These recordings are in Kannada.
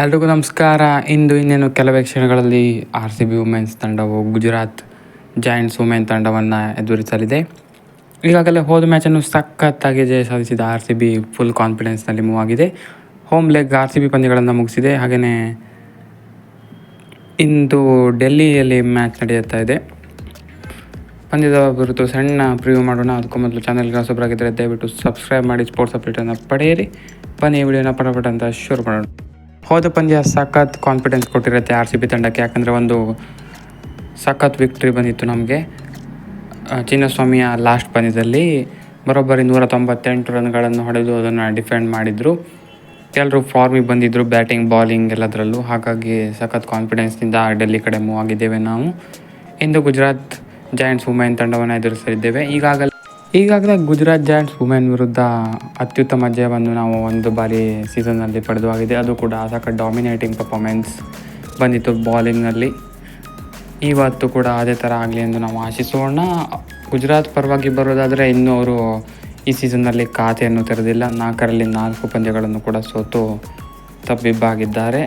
ಎಲ್ರಿಗೂ ನಮಸ್ಕಾರ. ಇಂದು ಇನ್ನೇನು ಕೆಲವೇ ಕ್ಷಣಗಳಲ್ಲಿ ಆರ್ ಸಿ ಬಿ ವುಮೆನ್ಸ್ ತಂಡವು ಗುಜರಾತ್ ಜಾಯಿಂಟ್ಸ್ ವುಮೆನ್ ತಂಡವನ್ನು ಎದುರಿಸಲಿದೆ. ಈಗಾಗಲೇ ಹೋದ ಮ್ಯಾಚನ್ನು ಸಖತ್ತಾಗಿ ಜಯ ಸಾಧಿಸಿದ ಆರ್ ಸಿ ಬಿ ಫುಲ್ ಕಾನ್ಫಿಡೆನ್ಸ್ನಲ್ಲಿ ಮೂವ್ ಆಗಿದೆ. Home leg R C B ಪಂದ್ಯಗಳನ್ನು ಮುಗಿಸಿದೆ. ಹಾಗೆಯೇ ಇಂದು ಡೆಲ್ಲಿಯಲ್ಲಿ ಮ್ಯಾಚ್ ನಡೆಯುತ್ತಾ ಇದೆ. ಪಂದ್ಯದ ಕುರಿತು ಸಣ್ಣ ಪ್ರಿವ್ಯೂ ಮಾಡೋಣ. ಅದಕ್ಕೂ ಮೊದಲು ಚಾನಲ್ಗೆ ಹೊಸಬರಾಗಿದ್ದರೆ ದಯವಿಟ್ಟು ಸಬ್ಸ್ಕ್ರೈಬ್ ಮಾಡಿ ಸ್ಪೋರ್ಟ್ಸ್ ಅಪ್ಡೇಟನ್ನು ಪಡೆಯಿರಿ. ಬನ್ನಿ, ಈ ವಿಡಿಯೋನ ಪಟಪಟ ಅಂತ ಶುರು ಮಾಡೋಣ. ಹೋದ ಪಂದ್ಯ ಸಖತ್ ಕಾನ್ಫಿಡೆನ್ಸ್ ಕೊಟ್ಟಿರುತ್ತೆ ಆರ್ ಸಿ ಬಿ ತಂಡಕ್ಕೆ. ಯಾಕಂದರೆ ಒಂದು ಸಖತ್ ವಿಕ್ಟ್ರಿ ಬಂದಿತ್ತು ನಮಗೆ. ಚಿನ್ನಸ್ವಾಮಿಯ ಲಾಸ್ಟ್ ಪಂದ್ಯದಲ್ಲಿ ಬರೋಬ್ಬರಿ ನೂರ ತೊಂಬತ್ತೆಂಟು ರನ್ಗಳನ್ನು ಹೊಡೆದು ಅದನ್ನು ಡಿಫೆಂಡ್ ಮಾಡಿದರು. ಎಲ್ಲರೂ ಫಾರ್ಮಿಗೆ ಬಂದಿದ್ದರು ಬ್ಯಾಟಿಂಗ್ ಬಾಲಿಂಗ್ ಎಲ್ಲದರಲ್ಲೂ. ಹಾಗಾಗಿ ಸಖತ್ ಕಾನ್ಫಿಡೆನ್ಸ್ನಿಂದ ಡೆಲ್ಲಿ ಕಡೆ ಮೂವ್ ಆಗಿದ್ದೇವೆ ನಾವು. ಇಂದು ಗುಜರಾತ್ ಜಾಯಿಂಟ್ಸ್ ವುಮೆನ್ ತಂಡವನ್ನು ಎದುರಿಸಲಿದ್ದೇವೆ. ಈಗಾಗಲೇ ಈಗಾಗಲೇ ಗುಜರಾತ್ ಜಾಯಿಂಟ್ಸ್ ವುಮೆನ್ ವಿರುದ್ಧ ಅತ್ಯುತ್ತಮ ಜಯವನ್ನು ನಾವು ಒಂದು ಬಾರಿ ಸೀಸನ್ನಲ್ಲಿ ಪಡೆದುವಾಗಿದೆ ಅದು ಕೂಡ ಸಾಕ ಡಾಮಿನೇಟಿಂಗ್ ಪರ್ಫಾರ್ಮೆನ್ಸ್ ಬಂದಿತ್ತು ಬಾಲಿಂಗ್ನಲ್ಲಿ. ಇವತ್ತು ಕೂಡ ಅದೇ ಥರ ಆಗಲಿ ಎಂದು ನಾವು ಆಶಿಸೋಣ. ಗುಜರಾತ್ ಪರವಾಗಿ ಬರೋದಾದರೆ ಇನ್ನೂ ಅವರು ಈ ಸೀಸನ್ನಲ್ಲಿ ಖಾತೆಯನ್ನು ತೆರೆದಿಲ್ಲ. ನಾಲ್ಕರಲ್ಲಿ ನಾಲ್ಕು ಪಂದ್ಯಗಳನ್ನು ಕೂಡ ಸೋತು ತಬ್ಬಿಬ್ಬಾಗಿದ್ದಾರೆ.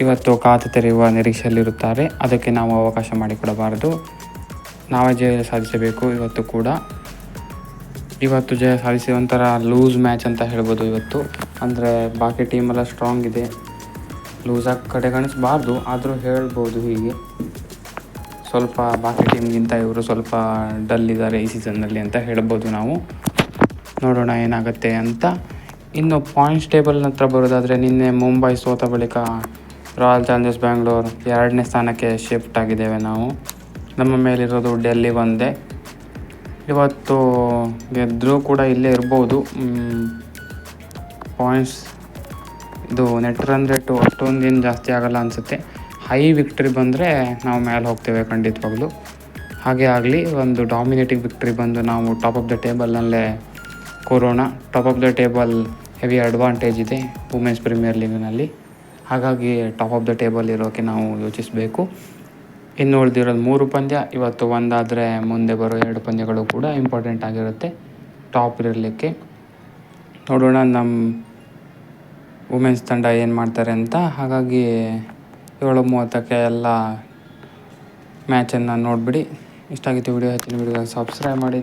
ಇವತ್ತು ಖಾತೆ ತೆರೆಯುವ ನಿರೀಕ್ಷೆಯಲ್ಲಿರುತ್ತಾರೆ. ಅದಕ್ಕೆ ನಾವು ಅವಕಾಶ ಮಾಡಿಕೊಡಬಾರದು. ನಾವೇ ಜಯ ಸಾಧಿಸಬೇಕು. ಇವತ್ತು ಕೂಡ ಇವತ್ತು ಜಯ ಸಾಧಿಸಿ ಒಂಥರ ಲೂಸ್ ಮ್ಯಾಚ್ ಅಂತ ಹೇಳ್ಬೋದು ಇವತ್ತು. ಅಂದರೆ ಬಾಕಿ ಟೀಮೆಲ್ಲ ಸ್ಟ್ರಾಂಗ್ ಇದೆ. ಲೂಸ್ ಆಗಿ ಕಡೆ ಕಾಣಿಸ್ಬಾರ್ದು, ಆದರೂ ಹೇಳ್ಬೋದು ಹೀಗೆ. ಸ್ವಲ್ಪ ಬಾಕಿ ಟೀಮ್ಗಿಂತ ಇವರು ಸ್ವಲ್ಪ ಡಲ್ ಇದ್ದಾರೆ ಈ ಸೀಸನ್ನಲ್ಲಿ ಅಂತ ಹೇಳ್ಬೋದು ನಾವು. ನೋಡೋಣ ಏನಾಗುತ್ತೆ ಅಂತ. ಇನ್ನು ಪಾಯಿಂಟ್ಸ್ ಟೇಬಲ್ ಹತ್ರ ಬರೋದಾದರೆ ನಿನ್ನೆ ಮುಂಬೈ ಸೋತ ಬಳಿಕ ರಾಯಲ್ ಚಾಲೆಂಜರ್ಸ್ ಬ್ಯಾಂಗ್ಳೂರ್ ಎರಡನೇ ಸ್ಥಾನಕ್ಕೆ ಶಿಫ್ಟ್ ಆಗಿದ್ದೇವೆ ನಾವು. ನಮ್ಮ ಮೇಲಿರೋದು ಡೆಲ್ಲಿ ಒಂದೇ. ಇವತ್ತು ಗೆದ್ದರೂ ಕೂಡ ಇಲ್ಲೇ ಇರ್ಬೋದು. ಪಾಯಿಂಟ್ಸ್ ಇದು ನೆಟ್ ರನ್ ರೇಟು ಅಷ್ಟೊಂದೇನು ಜಾಸ್ತಿ ಆಗೋಲ್ಲ ಅನಿಸುತ್ತೆ. ಹೈ ವಿಕ್ಟ್ರಿ ಬಂದರೆ ನಾವು ಮೇಲೆ ಹೋಗ್ತೇವೆ ಖಂಡಿತವಾಗ್ಲೂ. ಹಾಗೆ ಆಗಲಿ, ಒಂದು ಡಾಮಿನೇಟಿಂಗ್ ವಿಕ್ಟ್ರಿ ಬಂದು ನಾವು ಟಾಪ್ ಆಫ್ ದ ಟೇಬಲ್ನಲ್ಲೇ ಕೂರೋಣ. Top of the table heavy advantage ಇದೆ ವುಮೆನ್ಸ್ ಪ್ರೀಮಿಯರ್ ಲೀಗ್ನಲ್ಲಿ ಹಾಗಾಗಿ ಟಾಪ್ ಆಫ್ ದ ಟೇಬಲ್ ಇರೋಕ್ಕೆ ನಾವು ಯೋಚಿಸಬೇಕು. ಇನ್ನು ಉಳಿದಿರೋದು ಮೂರು ಪಂದ್ಯ, ಇವತ್ತು ಒಂದಾದರೆ ಮುಂದೆ ಬರೋ ಎರಡು ಪಂದ್ಯಗಳು ಕೂಡ ಇಂಪಾರ್ಟೆಂಟ್ ಆಗಿರುತ್ತೆ. ಟಾಪ್ ಇರಲಿಕ್ಕೆ. ನೋಡೋಣ ನಮ್ಮ ವುಮೆನ್ಸ್ ತಂಡ ಏನು ಮಾಡ್ತಾರೆ ಅಂತ. ಹಾಗಾಗಿ ಏಳು ಮೂವತ್ತಕ್ಕೆ ಎಲ್ಲ ಮ್ಯಾಚನ್ನು ನೋಡಿಬಿಡಿ. ಇಷ್ಟ ಆಗಿತ್ತು ವಿಡಿಯೋ ಹೆಚ್ಚಿನ ವಿಡಿಯೋ ಸಬ್ಸ್ಕ್ರೈಬ್ ಮಾಡಿ.